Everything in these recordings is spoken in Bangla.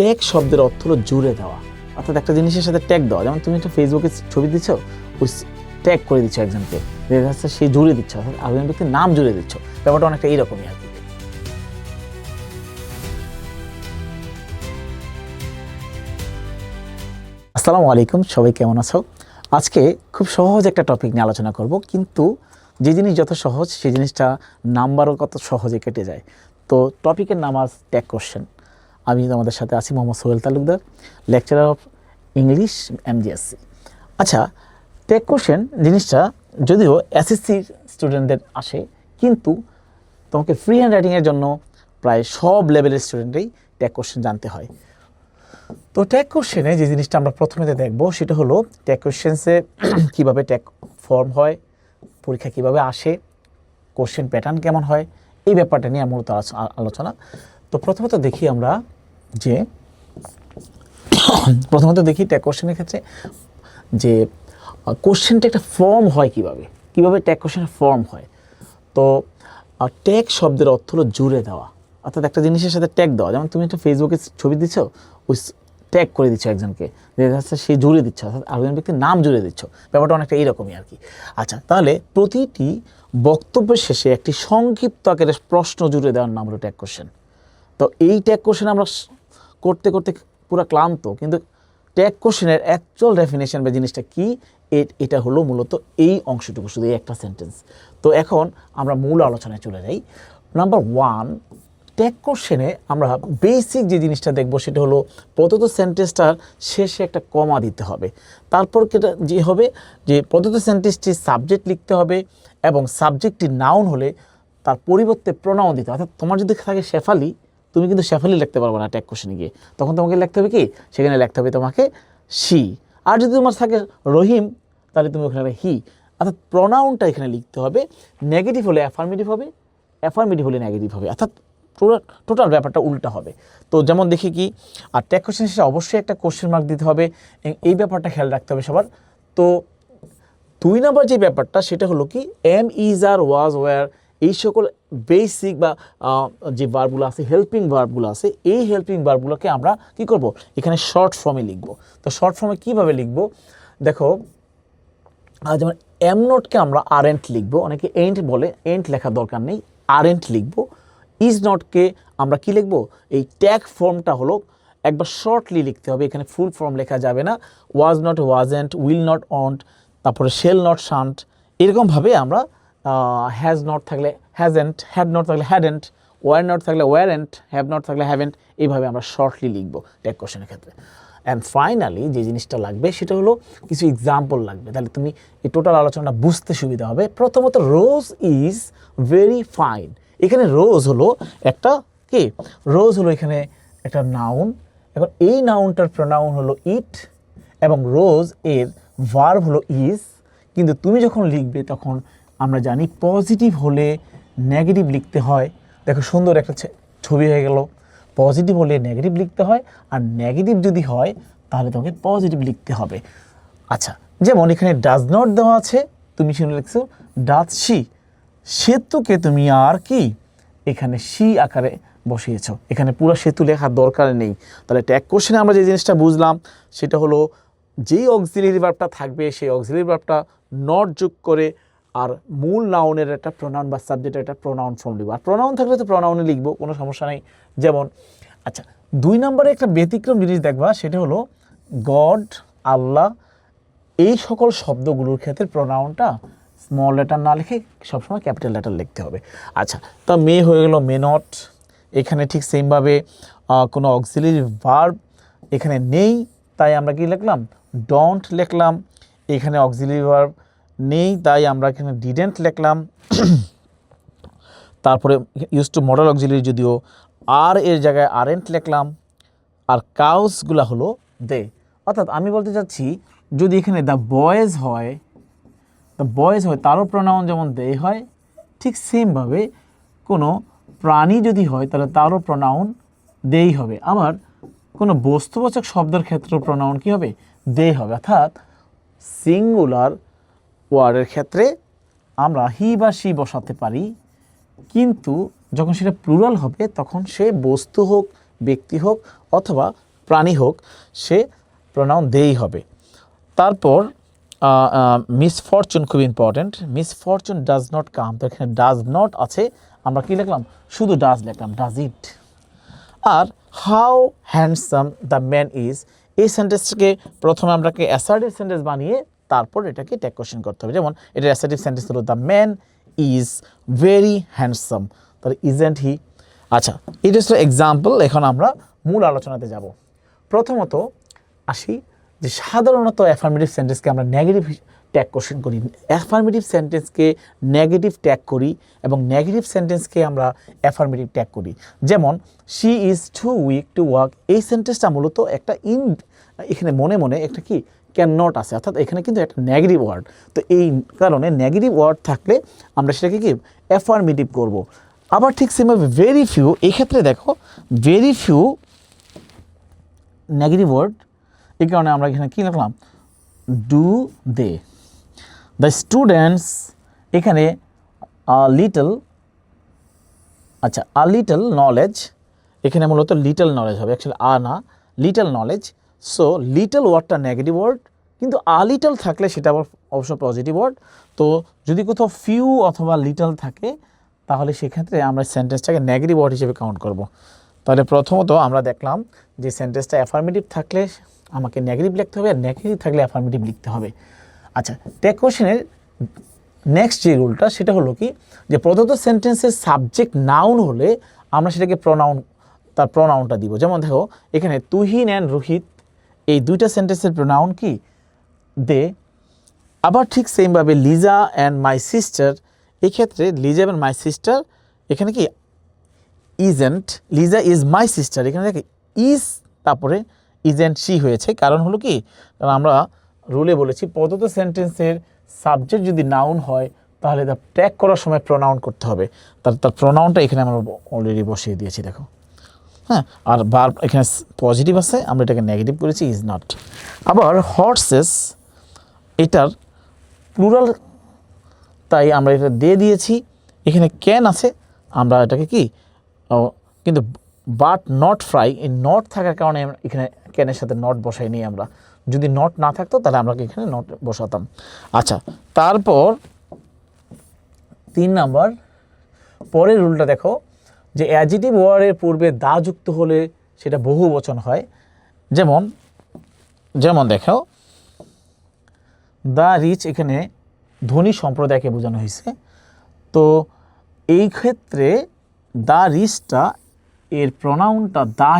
ট্যাগ শব্দের অর্থ হলো জুড়ে দেওয়া। অর্থাৎ একটা জিনিসের সাথে ট্যাগ দেওয়া। যেমন তুমি একটা ফেসবুকে ছবি দিচ্ছ ওই ট্যাগ করে দিচ্ছ একজনকে। সে জুড়ে দিচ্ছ, অর্থাৎ আরেকজন ব্যক্তির নাম জুড়ে দিচ্ছ। ব্যাপারটা অনেকটা এইরকমই আর কি। আসসালামু আলাইকুম, সবাই কেমন আছো? আজকে খুব সহজ একটা টপিক নিয়ে আলোচনা করব, কিন্তু যে জিনিস যত সহজ সেই জিনিসটা নাম্বারও কত সহজে কেটে যায়। তো টপিকের নাম আজ ট্যাগ কোশ্চেন আমি তোমাদের সাথে আছি Mohammad Sohel Talukdar lecturer of English MGSC আচ্ছা টেক কোশ্চেন জিনিসটা যদিও এসএসসির স্টুডেন্টদের আসে, কিন্তু তোমাকে ফ্রি হ্যান্ড রাইটিংয়ের জন্য প্রায় সব লেভেলের স্টুডেন্টই ট্যাগ কোশ্চেন জানতে হয়। তো ট্যাগ কোশ্চেনে যে জিনিসটা আমরা প্রথমেতে দেখব, সেটা হলো ট্যাগ কোশ্চেন্সে কীভাবে ট্যাগ ফর্ম হয়, পরীক্ষা কীভাবে আসে কোশ্চেন প্যাটার্ন কেমন হয়, এই ব্যাপারটা নিয়ে মূলত আলোচনা। তো প্রথমত দেখি আমরা যে প্রথমত দেখি ট্যাগ কোশ্চেনের ক্ষেত্রে যে কোশ্চেনটা একটা ফর্ম হয় কীভাবে? কীভাবে ট্যাগ কোশ্চেনের ফর্ম হয়? তো ট্যাগ শব্দের অর্থ হলো জুড়ে দেওয়া। অর্থাৎ একটা জিনিসের সাথে ট্যাগ দেওয়া। যেমন তুমি একটা ফেসবুকে ছবি দিচ্ছ, ওই ট্যাগ করে দিচ্ছ একজনকে। যাচ্ছে সে জুড়ে দিচ্ছ, অর্থাৎ আরেকজন ব্যক্তির নাম জুড়ে দিচ্ছ। ব্যাপারটা অনেকটা এইরকমই আর কি আচ্ছা তাহলে প্রতিটি বক্তব্যের শেষে একটি সংক্ষিপ্ত আকারে প্রশ্ন জুড়ে দেওয়ার নাম হলো ট্যাগ কোশ্চেন তো এই ট্যাগ কোশ্চেন আমরা করতে করতে পুরো ক্লান্ত। কিন্তু ট্যাগ কোশ্চেনের অ্যাকচুয়াল ডেফিনেশন বা জিনিসটা কী এটা হলো মূলত এই অংশটুকু, শুধু এই একটা সেন্টেন্স তো এখন আমরা মূল আলোচনায় চলে যাই। নাম্বার ওয়ান ট্যাগ কোশ্চেনে আমরা বেসিক যে জিনিসটা দেখব, সেটা হলো প্রদত্ত সেন্টেন্সটার শেষে একটা কমা দিতে হবে। তারপর যে হবে, যে প্রদত্ত সেন্টেন্সটি সাবজেক্ট লিখতে হবে এবং সাবজেক্টটি নাউন হলে তার পরিবর্তে প্রোনাউন দিতে অর্থাৎ তোমার যদি থাকে শেফালি তুমি কিন্তু শেফালি লিখতে পারবে না ট্যাগ কোশ্চেনে গিয়ে। তখন তোমাকে লিখতে হবে কি? সেখানে লিখতে হবে তোমাকে সি আর যদি তোমার থাকে রহিম, তাহলে তুমি ওখানে হি অর্থাৎ প্রোনাউনটা এখানে লিখতে হবে। নেগেটিভ হলে অ্যাফার্মেটিভ হবে অ্যাফার্মেটিভ হলে নেগেটিভ হবে। অর্থাৎ টোটাল টোটাল ব্যাপারটা উল্টা হবে। তো যেমন দেখি কি, আর ট্যাগ কোশ্চেন শেষে অবশ্যই একটা কোশ্চেন মার্ক দিতে হবে। এই ব্যাপারটা খেয়াল রাখতে হবে সবার। তো দুই নম্বর যে ব্যাপারটা, সেটা হলো কি am is are was were এই সকল বেসিক বা যে ভার্বগুলো আছে হেল্পিং ভার্বগুলো আছে, এই হেল্পিং ভার্বগুলোকে আমরা কি করব? এখানে শর্ট ফর্মে লিখব। তো শর্ট ফর্মে কীভাবে লিখব? দেখো যেমন এম নোটকে আমরা আরেন্ট লিখব। অনেকে এন্ট বলে এন্ট লেখার দরকার নেই আরেন্ট লিখব। ইজ নটকে আমরা কি লিখব? এই ট্যাগ ফর্মটা হলো, একবার শর্টলি লিখতে হবে, এখানে ফুল ফর্ম লেখা যাবে না। Was not was wasn't will not won't তারপরে শেল নট শান্ট এরকমভাবে আমরা হ্যাজ নট থাকলে হ্যাজেন্ট হ্যাড নট থাকলে হ্যাডেন্ট ওয়ার নট থাকলে ওয়ারেন্ট হ্যাভ নট থাকলে হ্যাভেন্ট এইভাবে আমরা শর্টলি লিখব ট্যাগ কোশ্চেনের ক্ষেত্রে। অ্যান্ড ফাইনালি যে জিনিসটা লাগবে, সেটা হলো কিছু এক্সাম্পল লাগবে। তাহলে তুমি এই টোটাল আলোচনাটা বুঝতে সুবিধা হবে। প্রথমত রোজ ইজ ভেরি ফাইন এখানে রোজ হলো একটা কি? রোজ হলো এখানে একটা নাউন এখন এই নাউনটার প্রোনাউন হলো ইট এবং রোজ এর ভার্ব হলো ইজ কিন্তু তুমি যখন লিখবে তখন আমরা জানি পজিটিভ হলে নেগেটিভ লিখতে হয়। দেখো সুন্দর একটা ছবি হয়ে গেল। পজিটিভ হলে নেগেটিভ লিখতে হয় আর নেগেটিভ যদি হয়, তাহলে তোমাকে পজিটিভ লিখতে হবে। আচ্ছা যেমন এখানে ডাজ নট দেওয়া আছে, তুমি শুনে লিখছো ডাজ শি সেতুকে তুমি আর কি? এখানে শি আকারে বসিয়েছো। এখানে পুরো সেতু লেখার দরকার নেই। তাহলে ট্যাগ কোশ্চেনে আমরা যে জিনিসটা বুঝলাম, সেটা হলো যেই অক্সিলারি ভার্বটা থাকবে, সেই অক্সিলারি ভার্বটা নট যোগ করে আর মূল নাউনের একটা প্রোনাউন বা সাবজেক্টের একটা প্রোনাউন ফর্ম লিখব। আর প্রোনাউন থাকলে তো প্রোনাউনে লিখব, কোনো সমস্যা নেই। যেমন আচ্ছা দুই নম্বরে একটা ব্যতিক্রম জিনিস দেখবা, সেটা হলো গড আল্লাহ, এই সকল শব্দগুলোর ক্ষেত্রে প্রোনাউনটা স্মল লেটার না লিখে সবসময় ক্যাপিটাল লেটার লিখতে হবে। আচ্ছা তা মে হয়ে গেল মে নট এখানে ঠিক সেমভাবে কোনো অক্সিলারি ভার্ব এখানে নেই, তাই আমরা কি লিখলাম? ডোন্ট লিখলাম, এখানে অক্সিলারি ভার্ব নেই, তাই আমরা এখানে ডিডেন্ট লিখলাম। তারপরে ইউজ টু মডেল অক্সিলারি যদিও আর এর জায়গায় আরেন্ট লিখলাম, আর কাউসগুলা হলো দে অর্থাৎ আমি বলতে চাচ্ছি, যদি এখানে দ্য বয়েজ হয় দ্য বয়েজ হয়, তারও প্রোনাউন যেমন দে হয়, ঠিক সেমভাবে কোনো প্রাণী যদি হয়, তাহলে তারও প্রোনাউন দেই হবে। আবার কোনো বস্তুবাচক শব্দের ক্ষেত্রে প্রোনাউন কী হবে? দে হবে। অর্থাৎ সিঙ্গুলার ওয়ার্ডের ক্ষেত্রে আমরা হি বা সি বসাতে পারি, কিন্তু যখন সেটা প্লুরাল হবে, তখন সে বস্তু হোক, ব্যক্তি হোক, অথবা প্রাণী হোক, সে প্রোনাউন দেই হবে। তারপর মিসফরচুন খুব important misfortune does not come তো এখানে ডাজ নট আছে। আমরা কি লিখলাম? শুধু ডাজ লিখলাম। Does it R how handsome the man is এই সেন্টেন্সটাকে প্রথমে আমরাকে অ্যাসার্টিভ সেন্টেন্স বানিয়ে তারপর এটাকে ট্যাগ কোশ্চেন করতে হবে। যেমন এটা অ্যাসার্টিভ সেন্টেন্স হলো the man is very handsome তাহলে ইজেন্ট হি আচ্ছা এটা হচ্ছে এক্সাম্পল এখন আমরা মূল আলোচনাতে যাব। প্রথমত, আসি যে সাধারণত অ্যাফার্মেটিভ সেন্টেন্সকে আমরা নেগেটিভ ট্যাগ কোশ্চেন করি। অ্যাফার্মেটিভ সেন্টেন্সকে নেগেটিভ ট্যাগ করি এবং নেগেটিভ সেন্টেন্সকে আমরা অ্যাফার্মেটিভ ট্যাগ করি। যেমন she is too weak to work এই সেন্টেন্সটা মূলত একটা ইন এখানে মনে মনে একটা কি? ক্যান নট আছে। অর্থাৎ এখানে কিন্তু একটা নেগেটিভ ওয়ার্ড তো এই কারণে নেগেটিভ ওয়ার্ড থাকলে আমরা সেটাকে কি অ্যাফার্মেটিভ করব। আবার ঠিক সেমভাবে ভেরি ফিউ এই ক্ষেত্রে দেখো ভেরি ফিউ নেগেটিভ ওয়ার্ড এই কারণে আমরা এখানে কী লিখলাম? ডু দে দ্য স্টুডেন্টস এখানে লিটল আচ্ছা আ লিটল নলেজ এখানে মূলত লিটল নলেজ হবে। অ্যাকচুয়ালি আ না লিটল নলেজ সো লিটল ওয়ার্ডটা নেগেটিভ ওয়ার্ড কিন্তু আ লিটল থাকলে সেটা আবার অবশ্য পজিটিভ ওয়ার্ড তো, যদি কোথাও ফিউ অথবা লিটল থাকে, তাহলে সেক্ষেত্রে আমরা সেন্টেন্সটাকে নেগেটিভ ওয়ার্ড হিসেবে কাউন্ট করব। তাহলে প্রথমত আমরা দেখলাম যে সেন্টেন্সটা অ্যাফার্মেটিভ থাকলে আমাকে নেগেটিভ লিখতে হবে, আর নেগেটিভ থাকলে অ্যাফার্মেটিভ লিখতে হবে। আচ্ছা টেক কোশ্চেনের নেক্সট যে রুলটা সেটা হলো কি? যে প্রদত্ত সেন্টেন্সের সাবজেক্ট নাউন হলে আমরা সেটাকে প্রনাউন তার প্রনাউনটা দিব। যেমন দেখো, এখানে তুহিন অ্যান্ড রোহিত এই দুইটা সেন্টেন্সের প্রনাউন কি? দে। আবার ঠিক সেমভাবে লিজা অ্যান্ড মাই সিস্টার এক্ষেত্রে লিজা অ্যান্ড মাই সিস্টার এখানে কি isn't Liza is my sister এখানে দেখে ইজ তারপরে ইজেন্ট সি হয়েছে। কারণ হলো কি? কারণ আমরা রুলে বলেছি, প্রদত্ত সেন্টেন্সের সাবজেক্ট যদি নাউন হয়, তাহলে তা ট্যাগ করার সময় প্রনাউন করতে হবে। তার তার প্রনাউনটা এখানে আমরা অলরেডি বসিয়ে দিয়েছি, দেখো। হ্যাঁ আর বার এখানে পজিটিভ আছে, আমরা এটাকে নেগেটিভ করেছি ইজ নট আবার হর্সেস এটার প্লুরাল তাই আমরা এটা দিয়ে দিয়েছি, এখানে ক্যান আছে, আমরা এটাকে কি কিন্তু বাট নট ফ্রাই এই নট থাকার কারণে এখানে ক্যানের সাথে নট বসাই নিই আমরা। যদি নট না থাকতো, তাহলে আমরা এখানে নট বসাতাম। আচ্ছা তারপর তিন নাম্বার, পরের রুলটা দেখো যে অ্যাজিটিভ ওয়ার্ডের পূর্বে দা যুক্ত হলে সেটা বহু বচন হয়। যেমন যেমন দেখো দ্য রিচ এখানে ধনী সম্প্রদায়কে বোঝানো হয়েছে। তো এই ক্ষেত্রে দা রিচটা এর প্রনাউনটা দা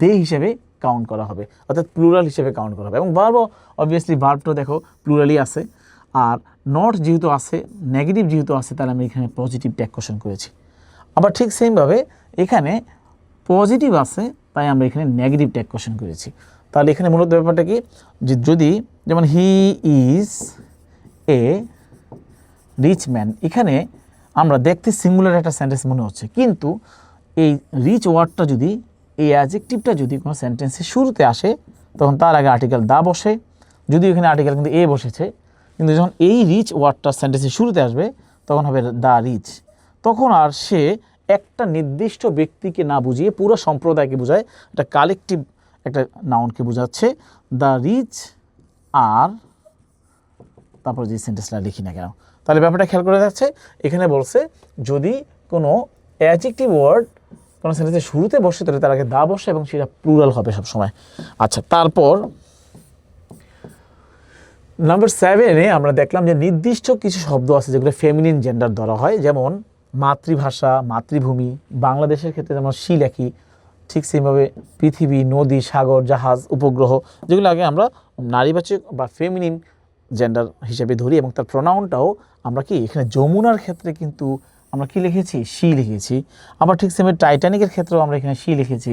দে হিসেবে কাউন্ট করা হবে। অর্থাৎ প্লুরাল হিসেবে কাউন্ট করা হবে। এবং বারবার অবভিয়াসলি ভার্বটা দেখো প্লুরালই আছে। আর নট যেহেতু আছে নেগেটিভ যেহেতু আছে, তাহলে আমি এখানে পজিটিভ ট্যাগ কোশ্চেন করেছি। আবার ঠিক সেমভাবে এখানে পজিটিভ আছে, তাই আমরা এখানে নেগেটিভ ট্যাগ কোশ্চেন করেছি। তাহলে এখানে মূলত ব্যাপারটা কি? যে যদি যেমন he is a rich man এখানে আমরা দেখতে সিঙ্গুলার একটা সেন্টেন্স মনে হচ্ছে। কিন্তু এই রিচ ওয়ার্ডটা যদি, এই অ্যাজেক্টিভটা যদি কোনো সেন্টেন্সের শুরুতে আসে, তখন তার আগে আর্টিকেল দা বসে। যদিও এখানে আর্টিকেল কিন্তু এ বসেছে, কিন্তু যখন এই রিচ ওয়ার্ডটা সেন্টেন্সের শুরুতে আসবে, তখন হবে দা রিচ তখন আর সে একটা নির্দিষ্ট ব্যক্তিকে না বুঝিয়ে পুরো সম্প্রদায়কে বোঝায়। একটা কালেকটিভ একটা নাউনকে বোঝাচ্ছে। দ্য রিচ আর তারপর যে সেন্টেন্সটা লিখি না কেন। তাহলে ব্যাপারটা খেয়াল করে যাচ্ছে। এখানে বলছে, যদি কোনো অ্যাজেক্টিভ ওয়ার্ড কোনো সেন্টেন্সের শুরুতে বসে, তাহলে তার আগে দা বসে এবং সেটা প্লুরাল হবে সব সময় আচ্ছা তারপর নাম্বার সেভেনে আমরা দেখলাম যে নির্দিষ্ট কিছু শব্দ আছে যেগুলো ফেমিনিন জেন্ডার ধরা হয়। যেমন মাতৃভাষা, মাতৃভূমি, বাংলাদেশের ক্ষেত্রে যেমন শি লেখি ঠিক সেইভাবে পৃথিবী, নদী, সাগর, জাহাজ, উপগ্রহ, যেগুলো আগে আমরা নারীবাচক বা ফেমিনিন জেন্ডার হিসেবে ধরি এবং তার প্রোনাউনটাও আমরা কি এখানে যমুনার ক্ষেত্রে কিন্তু আমরা কি লিখেছি? শি লিখেছি। আবার ঠিক সেমভাবে টাইটানিকের ক্ষেত্রেও আমরা এখানে শি লিখেছি।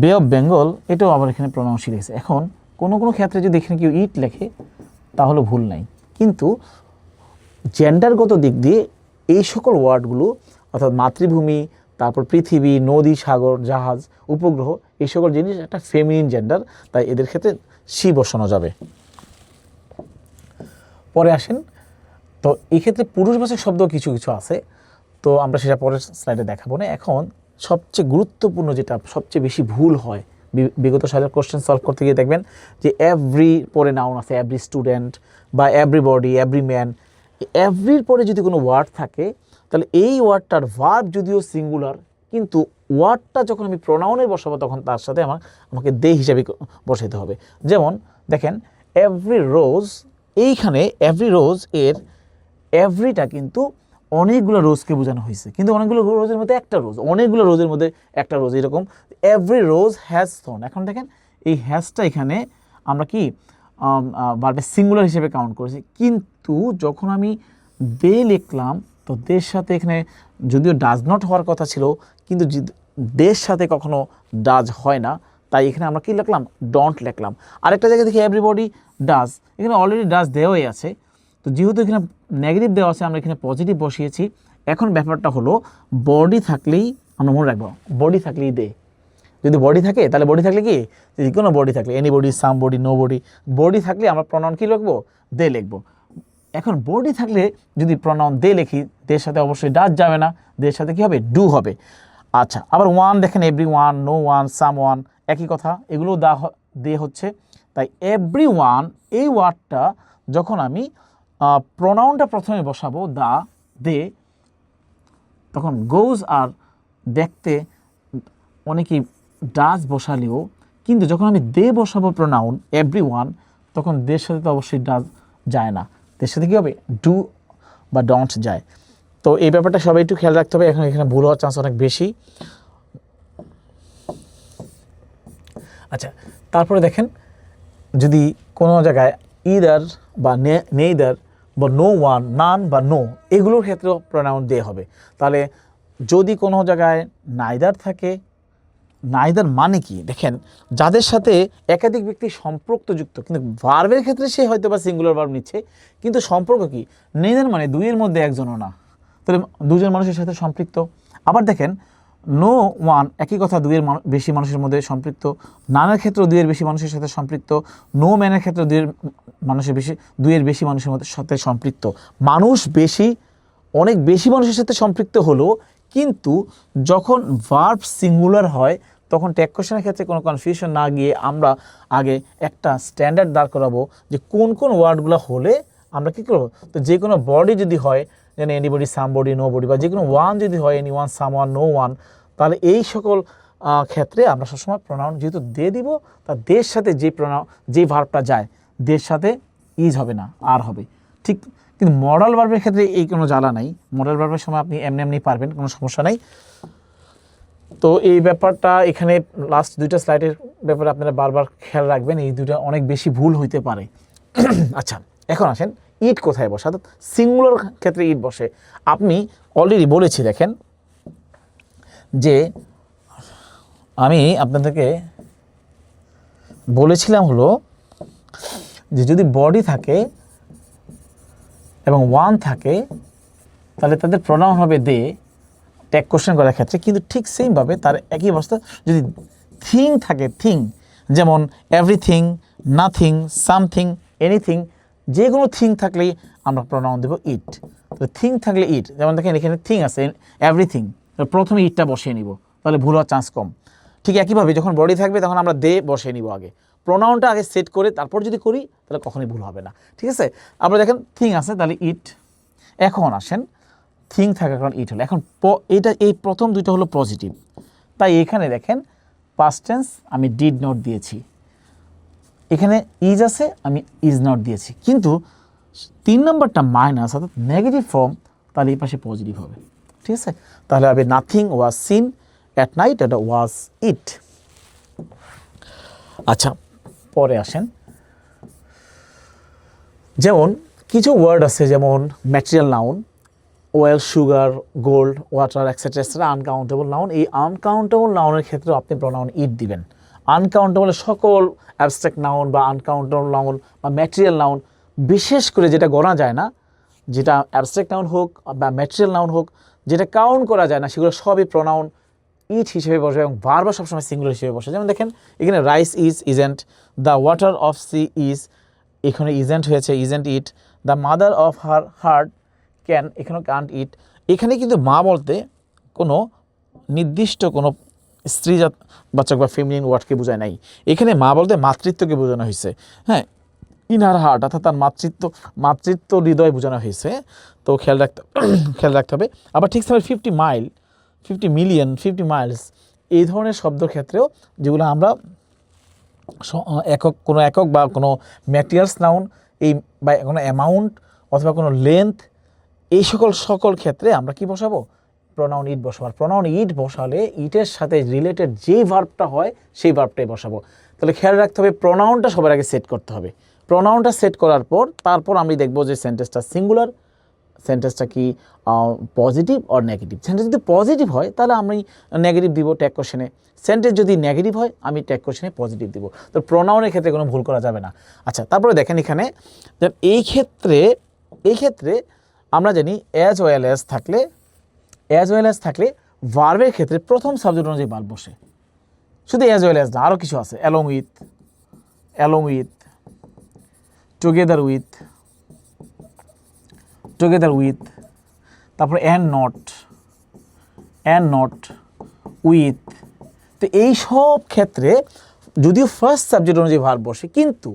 বে অফ বেঙ্গল এটাও আবার এখানে প্রোনাউন শি লিখেছে। এখন কোনো কোনো ক্ষেত্রে যদি এখানে কেউ ইট লেখে, তাহলে ভুল নাই। কিন্তু জেন্ডারগত দিক দিয়ে এই সকল ওয়ার্ডগুলো, অর্থাৎ মাতৃভূমি, তারপর পৃথিবী, নদী, সাগর, জাহাজ, উপগ্রহ, এই সকল জিনিস একটা ফেমিনিন জেন্ডার তাই এদের ক্ষেত্রে সি বসানো যাবে। পরে আসেন, তো এই ক্ষেত্রে পুরুষবাচক শব্দ কিছু কিছু আছে, তো আমরা সেটা পরের স্লাইডে দেখাবো না। এখন সবচেয়ে গুরুত্বপূর্ণ যেটা, সবচেয়ে বেশি ভুল হয় বিগত সালের কোশ্চেন সলভ করতে গিয়ে দেখবেন যে এভরি পরে নাউন আছে এভরি স্টুডেন্ট বা এভরি বডি এভরি ম্যান এভরির পরে যদি কোনো ওয়ার্ড থাকে, তাহলে এই ওয়ার্ডটার ভার্ব যদিও সিঙ্গুলার কিন্তু ওয়ার্ডটা যখন আমি প্রোনাউনে বসাবো, তখন তার সাথে আমার, আমাকে দে হিসাবে বসাতে হবে। যেমন, দেখেন এভরি রোজ এইখানে এভরি রোজ এর এভরিটা কিন্তু অনেকগুলো রোজকে বোঝানো হয়েছে। কিন্তু অনেকগুলো রোজের মধ্যে একটা রোজ অনেকগুলো রোজের মধ্যে একটা রোজ এরকম। এভরি রোজ হ্যাজ থর্ন এখন দেখেন, এই হ্যাজটা এখানে আমরা কি বারবার সিঙ্গুলার হিসেবে কাউন্ট করেছি। কিন্তু যখন আমি দে লিখলাম, তো দের সাথে এখানে যদিও ডাজ নট হওয়ার কথা ছিল, কিন্তু দের সাথে কখনো ডাজ হয় না, তাই এখানে আমরা কি লিখলাম? ডন্ট লিখলাম। আরেকটা জায়গায় দেখি এভরিবডি ডাজ এখানে অলরেডি ডাজ দেওয়াই আছে। তো যেহেতু এখানে নেগেটিভ দেওয়া আছে, আমরা এখানে পজিটিভ বসিয়েছি। এখন ব্যাপারটা হলো বডি থাকলেই আমরা মনে রাখব বডি থাকলেই দে। যদি বডি থাকে, তাহলে বডি থাকলে কি? যদি কোনো বডি থাকলে anybody somebody nobody body থাকলে আমরা প্রনাউন কী লিখব? দে লিখব। এখন বডি থাকলে যদি প্রনাউন দে লিখি দের সাথে অবশ্যই ডাচ যাবে না দের সাথে কি হবে? ডু হবে। আচ্ছা আবার ওয়ান দেখেন everyone no one someone একই কথা, এগুলো দা দে হচ্ছে। তাই এভরি ওয়ান এই ওয়ার্ডটা যখন আমি প্রনাউনটা প্রথমে বসাবো, দা দে তখন গোজ আর দেখতে অনেকেই ডাজ বসালেও, কিন্তু যখন আমি দে বসাবো প্রোনাউন এভরি ওয়ান তখন দের সাথে তো অবশ্যই ডাজ যায় না। দের সাথে কী হবে ডু বা ডন্ট যায়? তো এই ব্যাপারটা সবাই একটু খেয়াল রাখতে হবে, এখন এখানে ভুল হওয়ার চান্স অনেক বেশি। আচ্ছা তারপরে দেখেন, যদি কোনো জায়গায় ইদার বা নেইদার বা নো ওয়ান নান বা নো এগুলোর ক্ষেত্রেও প্রোনাউন দিয়ে হবে। তাহলে যদি কোনো জায়গায় নাইদার থাকে নাইদার মানে কি? দেখেন, যাদের সাথে একাধিক ব্যক্তি সম্পর্কযুক্ত, কিন্তু ভার্বের ক্ষেত্রে সে হয়তো বা সিঙ্গুলার ভার্ব নিচ্ছে, কিন্তু সম্পর্ক কি? নেইদার মানে দুইয়ের মধ্যে একজনও না। তাহলে দুজন মানুষের সাথে সম্পৃক্ত। আবার দেখেন নো ওয়ান একই কথা দুইয়ের বেশি মানুষের মধ্যে সম্পৃক্ত। নানের ক্ষেত্রে দুইয়ের বেশি মানুষের সাথে সম্পৃক্ত। নো ম্যানের ক্ষেত্রে দুইয়ের মানুষের বেশি দুইয়ের বেশি মানুষের মধ্যে সাথে সম্পৃক্ত। মানুষ বেশি অনেক বেশি মানুষের সাথে সম্পৃক্ত হলো কিন্তু যখন ভার্ব সিঙ্গুলার হয়, তখন ট্যাগ ক্ষেত্রে কোনো কনফিউশন না গিয়ে আমরা আগে একটা স্ট্যান্ডার্ড দাঁড় করাবো যে কোন কোন ওয়ার্ডগুলো হলে আমরা কী করব? তো যে কোনো বডি যদি হয় যেন anybody somebody nobody বা যে কোনো ওয়ান যদি হয় anyone someone no one তাহলে এই সকল ক্ষেত্রে আমরা সবসময় প্রোনাউন যেহেতু দে দিব তার দের সাথে যে প্রোনাউন যে ভার্বটা যায়, দের সাথে ইজ হবে না, আর হবে। ঠিক কিন্তু মডাল ভার্বের ক্ষেত্রে এই কোনো জ্বালা নাই। মডাল ভার্বের সময় আপনি এমনি এমনি পারবেন, কোনো সমস্যা নাই। তো এই ব্যাপারটা এখানে লাস্ট দুইটা স্লাইডের ব্যাপারে আপনারা বারবার খেয়াল রাখবেন, এই দুইটা অনেক বেশি ভুল হইতে পারে। আচ্ছা এখন আসেন ইট কোথায় বসে? অর্থাৎ সিঙ্গুলার ক্ষেত্রে ইট বসে। আপনি অলরেডি বলেছি, দেখেন, যে আমি আপনাদেরকে বলেছিলাম হলো যে যদি বডি থাকে এবং ওয়ান থাকে, তাহলে তাদের প্রণাম হবে দে ট্যাগ কোশ্চেন করার ক্ষেত্রে কিন্তু ঠিক সেমভাবে তার একই অবস্থা, যদি থিং থাকে থিং যেমন এভরিথিং নাথিং সামথিং এনিথিং যে কোনো থিং থাকলেই আমরা প্রোনাউন দেবো ইট তো থিং থাকলে ইট যেমন দেখেন এখানে থিং আছে এভরিথিং প্রথমে ইটটা বসিয়ে নিব, তাহলে ভুল হওয়ার চান্স কম। ঠিক একইভাবে যখন বডি থাকবে, তখন আমরা দে বসিয়ে নিব আগে। প্রোনাউনটা আগে সেট করে তারপর যদি করি, তাহলে কখনোই ভুল হবে না। ঠিক আছে? আমরা দেখেন থিং আছে, তাহলে ইট এখন আসেন থিং থাকার কারণ ইট হলো। এখন এটা এই প্রথম দুইটা হলো পজিটিভ তাই এখানে দেখেন পাস্ট টেন্স আমি ডিড নট দিয়েছি। এখানে ইজ আছে, আমি ইজ নট দিয়েছি। কিন্তু তিন নম্বরটা মাইনাস অর্থাৎ নেগেটিভ ফর্ম তাহলে এই পাশে পজিটিভ হবে। ঠিক আছে? তাহলে হবে nothing was seen at night এটা ওয়াজ ইট আচ্ছা পরে আসেন। যেমন কিছু ওয়ার্ড আছে যেমন material noun oil sugar gold water etcetera etcetera uncountable noun এই আনকাউন্টেবল নাউনের ক্ষেত্রে আপনি প্রোনাউন ইট দিবেন। আনকাউন্টেবল সকল অ্যাবস্ট্রাক্ট নাউন বা আনকাউন্টেবল নাউন বা ম্যাটেরিয়াল নাউন বিশেষ করে যেটা গণা যায় না, যেটা অ্যাবস্ট্রাক্ট নাউন হোক বা ম্যাটেরিয়াল নাউন হোক, যেটা কাউন্ট করা যায় না, সেগুলো সবই প্রোনাউন ইট হিসেবে বসে এবং বারবার সবসময় সিঙ্গুলার হিসেবে বসে। যেমন দেখেন, এখানে rice is isn't the water of sea is এখানে ইজেন্ট হয়েছে isn't it the mother of her heart can এখানেও কান্ট ইট এখানে কিন্তু মা বলতে কোনো নির্দিষ্ট কোনো স্ত্রী জাত বাচক বা ফেমিনিন ওয়ার্ডকে বোঝায় নাই। এখানে মা বলতে মাতৃত্বকে বোঝানো হয়েছে। হ্যাঁ ইনার হার্ট অর্থাৎ তার মাতৃত্ব মাতৃত্ব হৃদয় বোঝানো হয়েছে। তো খেয়াল রাখতে খেয়াল রাখতে হবে। আবার ঠিক সময় fifty mile fifty million fifty miles এই ধরনের শব্দের ক্ষেত্রেও যেগুলো আমরা একক, কোনো একক বা কোনো ম্যাটেরিয়ালস নাউন এই বা কোনো অ্যামাউন্ট অথবা কোনো লেন্থ এই সকল সকল ক্ষেত্রে আমরা কি বসাবো? প্রনাউন ইট বসাবো। প্রনাউন ইট বসালে ইটের সাথে রিলেটেড যেই ভার্বটা হয়, সেই ভার্বটাই বসাবো। তাহলে খেয়াল রাখতে হবে প্রনাউনটা সবার আগে সেট করতে হবে। প্রনাউনটা সেট করার পর, তারপর আমি দেখব যে সেন্টেন্সটা সিঙ্গুলার সেন্টেন্সটা কি পজিটিভ অর নেগেটিভ সেন্টেন্স যদি পজিটিভ হয়, তাহলে আমি নেগেটিভ দিব ট্যাগ কোশ্চেনে সেন্টেন্স যদি নেগেটিভ হয়, আমি ট্যাগ কোশ্চেনে পজিটিভ দিব। তো প্রোনাউনের ক্ষেত্রে কোনো ভুল করা যাবে না। আচ্ছা তারপরে দেখেন এখানে এই ক্ষেত্রে এই ক্ষেত্রে আমরা জানি অ্যাজ ওয়েল অ্যাজ থাকলে অ্যাজ ওয়েল অ্যাজ থাকলে ভার্বের ক্ষেত্রে প্রথম সাবজেক্ট অনুযায়ী ভার্ব বসে। শুধু অ্যাজ ওয়েল অ্যাজ না আরও কিছু আছে। Along with along with together with together with তারপরে and not and not with তো এই সব ক্ষেত্রে যদিও ফার্স্ট সাবজেক্ট অনুযায়ী ভার বসে, কিন্তু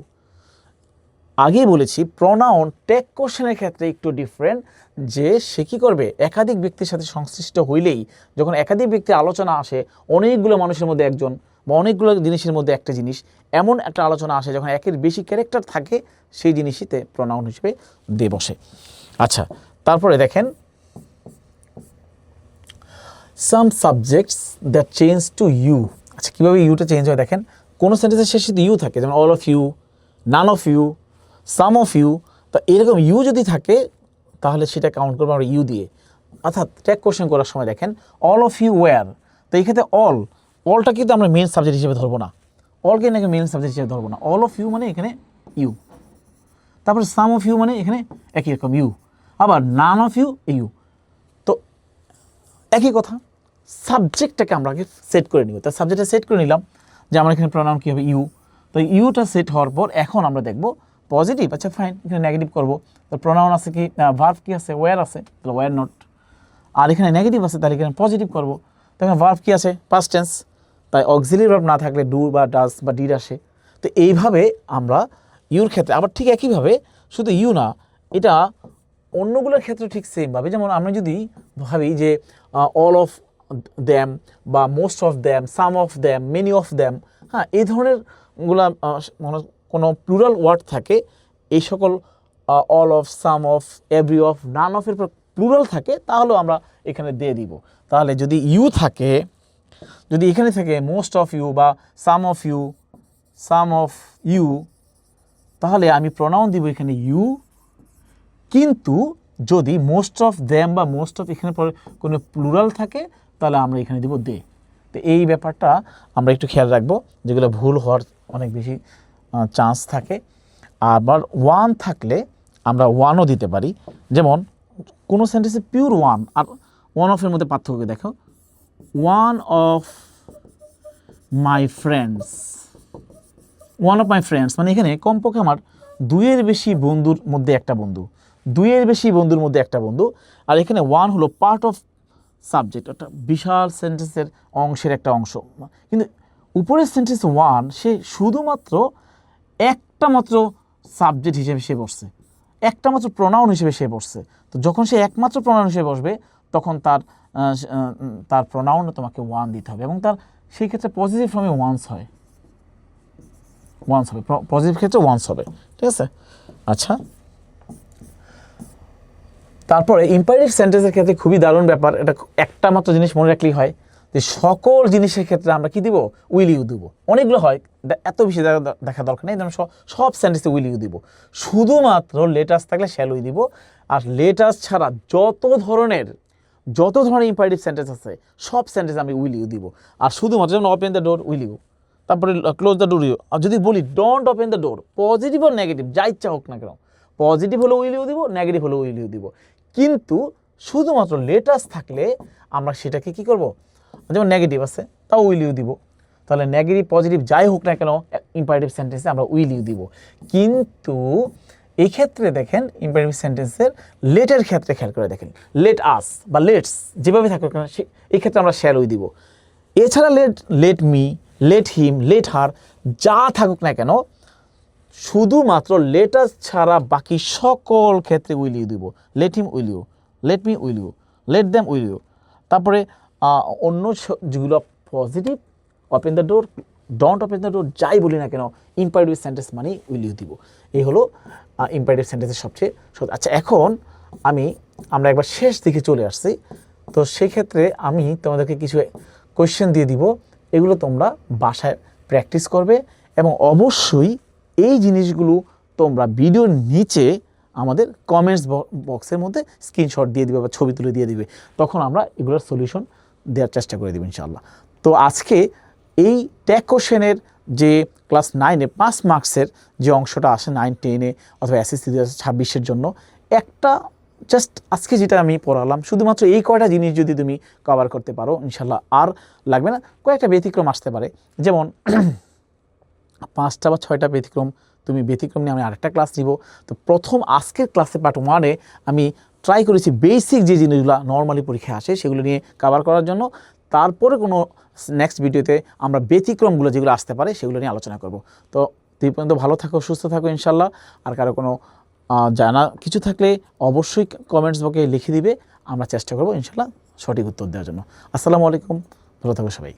আগেই বলেছি প্রনাউন টেক কোশ্চেনের ক্ষেত্রে একটু ডিফারেন্ট যে সে কী করবে? একাধিক ব্যক্তির সাথে সংশ্লিষ্ট হইলেই যখন একাধিক ব্যক্তির আলোচনা আসে, অনেকগুলো মানুষের মধ্যে একজন বা অনেকগুলো জিনিসের মধ্যে একটা জিনিস, এমন একটা আলোচনা আসে যখন একের বেশি ক্যারেক্টার থাকে, সেই জিনিসইতে প্রনাউন হিসেবে দিয়ে বসে। আচ্ছা তারপরে দেখেন। Some subjects that change to you আচ্ছা কীভাবে ইউটা চেঞ্জ হয় দেখেন? কোনো সেন্টেন্সের শেষে ইউ থাকে, যেমন all of you none of you some of you তা এরকম ইউ যদি থাকে, তাহলে সেটা কাউন্ট করব আমরা ইউ দিয়ে। অর্থাৎ ট্যাগ কোশ্চেন করার সময় দেখেন অল অফ ইউ ওয়্যার তো এই ক্ষেত্রে অল অলটা কিন্তু আমরা মেন সাবজেক্ট হিসেবে ধরবো না। অলকে নাকি মেন সাবজেক্ট হিসেবে ধরবো না। অল অফ ইউ মানে এখানে ইউ তারপরে সাম অফ ইউ মানে এখানে একই রকম ইউ আবার নান অফ ইউ ইউ তো একই কথা সাবজেক্টটাকে আমরা আগে সেট করে নিব। তার সাবজেক্টটা সেট করে নিলাম, যে আমার এখানে প্রণাম কী হবে? ইউ তো ইউটা সেট হওয়ার পর এখন আমরা দেখব পজিটিভ আচ্ছা ফাইন এখানে নেগেটিভ করব। তো প্রোনাউন আছে কি? ভার্ভ কী আছে? ওয়ার আছে? তাহলে ওয়্যার নট আর এখানে নেগেটিভ আছে, তাহলে এখানে পজিটিভ করব। তখন ভার্ভ কী আছে? পাস্ট টেন্স তাই অক্সিলি ভার্ভ না থাকলে ডু বা ডাস বা ডিড আসে। তো এইভাবে আমরা ইউর ক্ষেত্রে, আবার ঠিক একইভাবে শুধু ইউ না, এটা অন্যগুলোর ক্ষেত্রে ঠিক সেমভাবে যেমন আমরা যদি ভাবি যে অল অফ দ্যাম বা most of them some of them many of them হ্যাঁ এই ধরনেরগুলা কোনো প্লুরাল ওয়ার্ড থাকে, এই সকল all of some of every of none অফের পর প্লুরাল থাকে, তাহলেও আমরা এখানে দিয়ে দিব। তাহলে যদি ইউ থাকে, যদি এখানে থাকে মোস্ট অফ ইউ বা some of you some of you তাহলে আমি প্রনাউন দিব এখানে ইউ কিন্তু যদি মোস্ট অফ দ্যাম বা মোস্ট অফ এখানে পরে কোনো প্লুরাল থাকে, তাহলে আমরা এখানে দিব দে তো এই ব্যাপারটা আমরা একটু খেয়াল রাখব, যেগুলো ভুল হওয়ার অনেক বেশি চান্স থাকে। আবার ওয়ান থাকলে আমরা ওয়ানও দিতে পারি। যেমন, কোনো সেন্টেন্সে পিওর ওয়ান আর ওয়ান অফের মধ্যে পার্থক্য দেখো। One of my friends one of my friends মানে এখানে কমপক্ষে আমার দুইয়ের বেশি বন্ধুর মধ্যে একটা বন্ধু। দুইয়ের বেশি বন্ধুর মধ্যে একটা বন্ধু, আর এখানে ওয়ান হলো পার্ট অফ সাবজেক্ট একটা বিশাল সেন্টেন্সের অংশের একটা অংশ। কিন্তু উপরের সেন্টেন্স ওয়ান সে শুধুমাত্র একটা মাত্র সাবজেক্ট হিসেবে সে বসছে, একটা মাত্র প্রনাউন হিসেবে সে বসছে। তো যখন সে একমাত্র প্রনাউন হিসেবে বসবে, তখন তার তার প্রনাউনে তোমাকে ওয়ান দিতে হবে, এবং তার সেই ক্ষেত্রে পজিটিভ ফর্মে ওয়ান্স হয়। ওয়ান্স হবে পজিটিভ ক্ষেত্রে ওয়ান্স হবে, ঠিক আছে? আচ্ছা তারপরে ইম্পারেটিভ সেন্টেন্সের ক্ষেত্রে খুবই দারুণ ব্যাপার। এটা একটা মাত্র জিনিস মনে রাখলেই হয় যে সকল জিনিসের ক্ষেত্রে আমরা কি দিব? উইল ইউ দিব। অনেকগুলো হয়। এত বেশি দেখা- দরকার নেই। যেমন সব সেন্টেন্সে উইল ইউ দিব। শুধুমাত্র লেটাস থাকলে শ্যালুই দিব। আর লেটাস ছাড়া যত ধরনের যত ধরনের ইম্পারেটিভ সেন্টেন্স আছে, সব সেন্টেন্স আমি উইল ইউ দিব। আর শুধুমাত্র যেমন open the door will you তারপরে ক্লোজ দ্য ডোর ইউ আর যদি বলি don't open the door positive R negative যা ইচ্ছা হোক না কেন পজিটিভ হলো উইল ইউ দিব নেগেটিভ হলো উইল ইউ দিব। কিন্তু শুধুমাত্র লেটাস থাকলে আমরা সেটাকে কি করব? যেমন নেগেটিভ আছে, তাও উইল ইউ দিব। তাহলে নেগেটিভ পজিটিভ যাই হোক না কেন ইম্পারেটিভ সেন্টেন্সে আমরা উইল ইউ দিব। কিন্তু এই ক্ষেত্রে দেখেন ইম্পারেটিভ সেন্টেন্সের লেটের ক্ষেত্রে খেয়াল করে দেখেন। লেট আস বা লেটস যেভাবে থাকুক না এই ক্ষেত্রে আমরা শেয়ার উই দিব। এছাড়া let let me let him let her যা থাকুক না কেন শুধুমাত্র লেটাস ছাড়া বাকি সকল ক্ষেত্রে উইল ইউ দিব let him will you let me will you let them will you তারপরে অন্য যেগুলো positive open the door don't open the door যাই বলি না কেন ইম্পারেটিভ সেন্টেন্স মানেই উইল ইউ দিব। এই হলো ইম্পারেটিভ সেন্টেন্সের সবচেয়ে। আচ্ছা এখন আমি, আমরা একবার শেষ দিকে চলে আসছি। তো সেক্ষেত্রে আমি তোমাদেরকে কিছু কোয়েশ্চেন দিয়ে দিব। এগুলো তোমরা বাসায় প্র্যাকটিস করবে এবং অবশ্যই এই জিনিসগুলো তোমরা ভিডিওর নিচে আমাদের কমেন্টস বক্সের মধ্যে স্ক্রিনশট দিয়ে দিবে বা ছবি তুলে দিয়ে দিবে। তখন আমরা এগুলোর সলিউশন দেওয়ার চেষ্টা করে দেবো ইনশাল্লাহ তো আজকে এই ট্যাগ কোশ্চেনের যে ক্লাস নাইনে পাঁচ মার্কসের যে অংশটা আসে নাইন টেনে অথবা এসএসসি দু হাজার ছাব্বিশের জন্য, একটা জাস্ট আজকে যেটা আমি পড়ালাম, শুধুমাত্র এই কয়টা জিনিস যদি তুমি কভার করতে পারো ইনশাল্লাহ আর লাগবে না, কয়েকটা ব্যতিক্রম আসতে পারে। যেমন পাঁচটা বা ছয়টা ব্যতিক্রম, তুমি ব্যতিক্রম নিয়ে আমি আরেকটা ক্লাস নিব। তো প্রথম আজকের ক্লাসে পার্ট ওয়ানে আমি ট্রাই করেছি বেসিক যে জিনিসগুলো নর্মালি পরীক্ষায় আসে, সেগুলো নিয়ে কভার করার জন্য। তারপরে কোনো নেক্সট ভিডিওতে আমরা ব্যতিক্রমগুলো যেগুলো আসতে পারে, সেগুলো নিয়ে আলোচনা করব। তো তুই পর্যন্ত ভালো থাকো, সুস্থ থাকো ইনশাল্লাহ আর কারও কোনো জানা কিছু থাকলে অবশ্যই কমেন্টস বক্সে লিখে দিবে। আমরা চেষ্টা করব ইনশাল্লাহ সঠিক উত্তর দেওয়ার জন্য। আসসালামু আলাইকুম, ভালো থাকো সবাই।